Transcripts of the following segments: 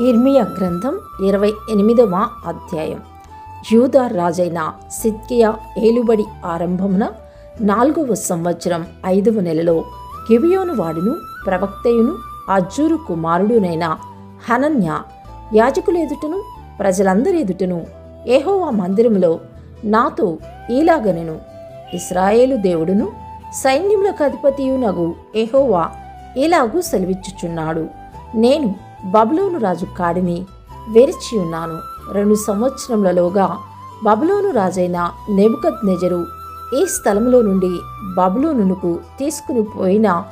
ఇర్మియా గ్రంథం ఇరవై ఎనిమిదవ అధ్యాయం. యూదా రాజైన సిద్కియా ఏలుబడి ఆరంభమున నాలుగవ సంవత్సరం ఐదవ నెలలో గిబియోను వాడును ప్రవక్తయును అజ్జూరు కుమారుడునైన హనన్య యాజకులెదుటను ఎదుటను ప్రజలందరి ఎదుటను ఏహోవా మందిరములో నాతో ఈలాగనెను. ఇస్రాయేలు దేవుడును సైన్యములకు అధిపతియునగు ఏహోవా ఇలాగూ సెలవిచ్చుచున్నాడు. నేను బబులోను రాజు కాడిని వెరిచి ఉన్నాను. రెండు సంవత్సరములలోగా బబులోను రాజైన నెబుకత్ నెజరు ఈ స్థలంలో నుండి బబులోనుకు తీసుకుని పోయిన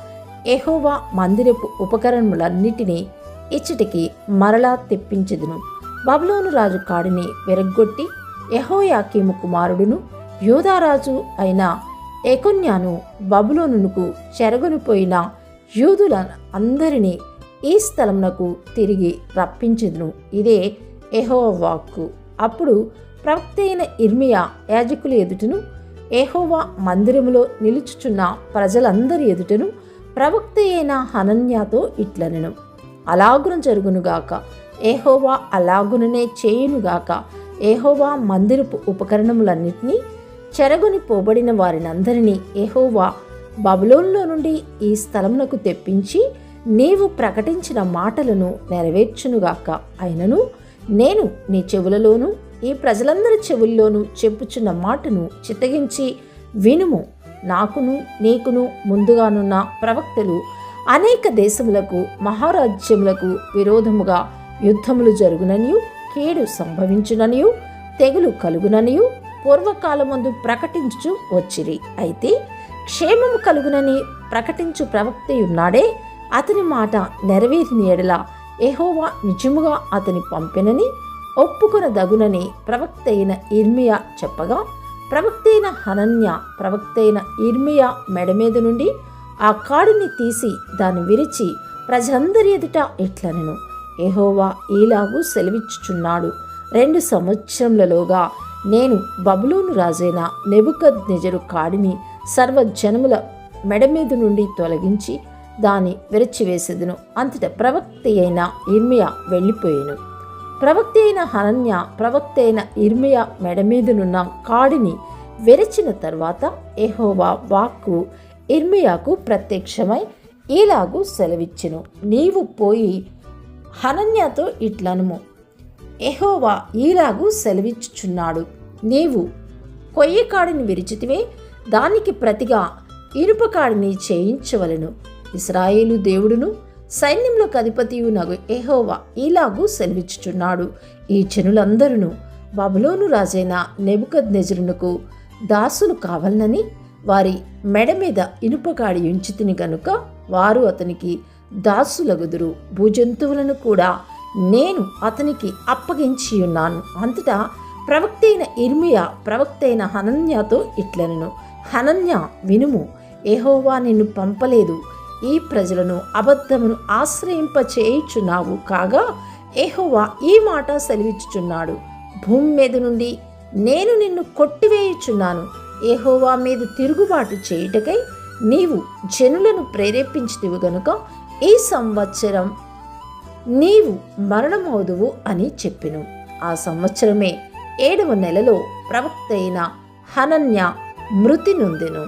ఎహోవా మందిరపు ఉపకరణములన్నిటినీ ఇచ్చటికి మరలా తెప్పించదును. బబులోను రాజు కాడిని వెరగొట్టి ఎహోయాకీము కుమారుడును యూదారాజు అయిన ఎకొన్యాను బబులోనుకు చెరగొనిపోయిన యూదుల అందరినీ ఈ స్థలమునకు తిరిగి రప్పించెదును. ఇదే ఎహోవాక్కు అప్పుడు ప్రవక్త అయిన ఇర్మియా యాజకుల ఎదుటను ఏహోవా మందిరములో నిలుచుచున్న ప్రజలందరి ఎదుటను ప్రవక్త అయిన హనన్యాతో ఇట్లనెను. అలాగున జరుగునుగాక ఏహోవా అలాగుననే చేయునుగాక ఏహోవా మందిరపు ఉపకరణములన్నిటినీ చెరగొని పోబడిన వారినందరినీ ఏహోవా బబులోన్లో నుండి ఈ స్థలమునకు తెప్పించి నీవు ప్రకటించిన మాటలను నెరవేర్చునుగాక. అయినను నేను నీ చెవులలోనూ ఈ ప్రజలందరి చెవుల్లోనూ చెప్పుచున్న మాటను చిత్తగించి వినుము. నాకును నీకును ముందుగానున్న ప్రవక్తలు అనేక దేశములకు మహారాజ్యములకు విరోధముగా యుద్ధములు జరుగుననియు కీడు సంభవించుననియు తెగులు కలుగుననియు పూర్వకాలమందు ప్రకటించు వచ్చిరి. అయితే క్షేమము కలుగునని ప్రకటించు ప్రవక్తయున్నాడే అతని మాట నెరవేరిన ఎడల ఎహోవా నిజముగా అతని పంపినని ఒప్పుకొనదగునని ప్రవక్త అయిన ఇర్మియా చెప్పగా ప్రవక్త అయిన హనన్య ప్రవక్త అయిన ఇర్మియా మెడ మీద నుండి ఆ కాడిని తీసి దాన్ని విరిచి ప్రజలందరి ఎదుట ఇట్లనెను ఎహోవా ఈలాగూ సెలవిచ్చుచున్నాడు. రెండు సంవత్సరములలోగా నేను బబులోను రాజైన నెబుకద్ నిజరు కాడిని సర్వజనముల మెడ మీద నుండి తొలగించి దాని విరచివేసేదును. అంతట ప్రవక్తి అయిన ఇర్మియా వెళ్ళిపోయాను. ప్రవక్తి అయిన హనన్య ప్రవక్త అయిన ఇర్మియా మెడ మీదనున్న కాడిని విరచిన తర్వాత ఎహోవా వాక్కు ఇర్మియాకు ప్రత్యక్షమై ఈలాగు సెలవిచ్చెను. నీవు పోయి హనన్యతో ఇట్లనుము. ఎహోవా ఈలాగు సెలవిచ్చుచున్నాడు. నీవు కొయ్యకాడిని విరిచితివే దానికి ప్రతిగా ఇనుపకాడిని చేయించవలను. ఇస్రాయేలు దేవుడును సైన్యంలోకి అధిపతియు నగు ఎహోవా ఇలాగూ సెలవిచ్చుచున్నాడు. ఈ జనులందరూ బబులోను రాజైన నెబుకద్ నెజరునకు దాసులు కావాలనని వారి మెడ మీద ఇనుపగాడి ఉంచితిని గనుక వారు అతనికి దాసులగుదురు. భూజంతువులను కూడా నేను అతనికి అప్పగించి ఉన్నాను అంతటా ప్రవక్త అయిన ఇర్మియా ప్రవక్త అయిన హనన్యాతో ఇట్లనను. హనన్య వినుము ఏహోవా నిన్ను పంపలేదు. ఈ ప్రజలను అబద్ధమును ఆశ్రయింపచేయుచున్నావు. కాగా ఏహోవా ఈ మాట సెలవిచ్చుచున్నాడు. భూమి మీద నుండి నేను నిన్ను కొట్టివేయుచున్నాను. ఏహోవా మీద తిరుగుబాటు చేయుటకై నీవు జనులను ప్రేరేపించితివి గనుక ఈ సంవత్సరం నీవు మరణమవుదువు అని చెప్పిను. ఆ సంవత్సరమే ఏడవ నెలలో ప్రవక్త అయిన హనన్య మృతి నొందెను.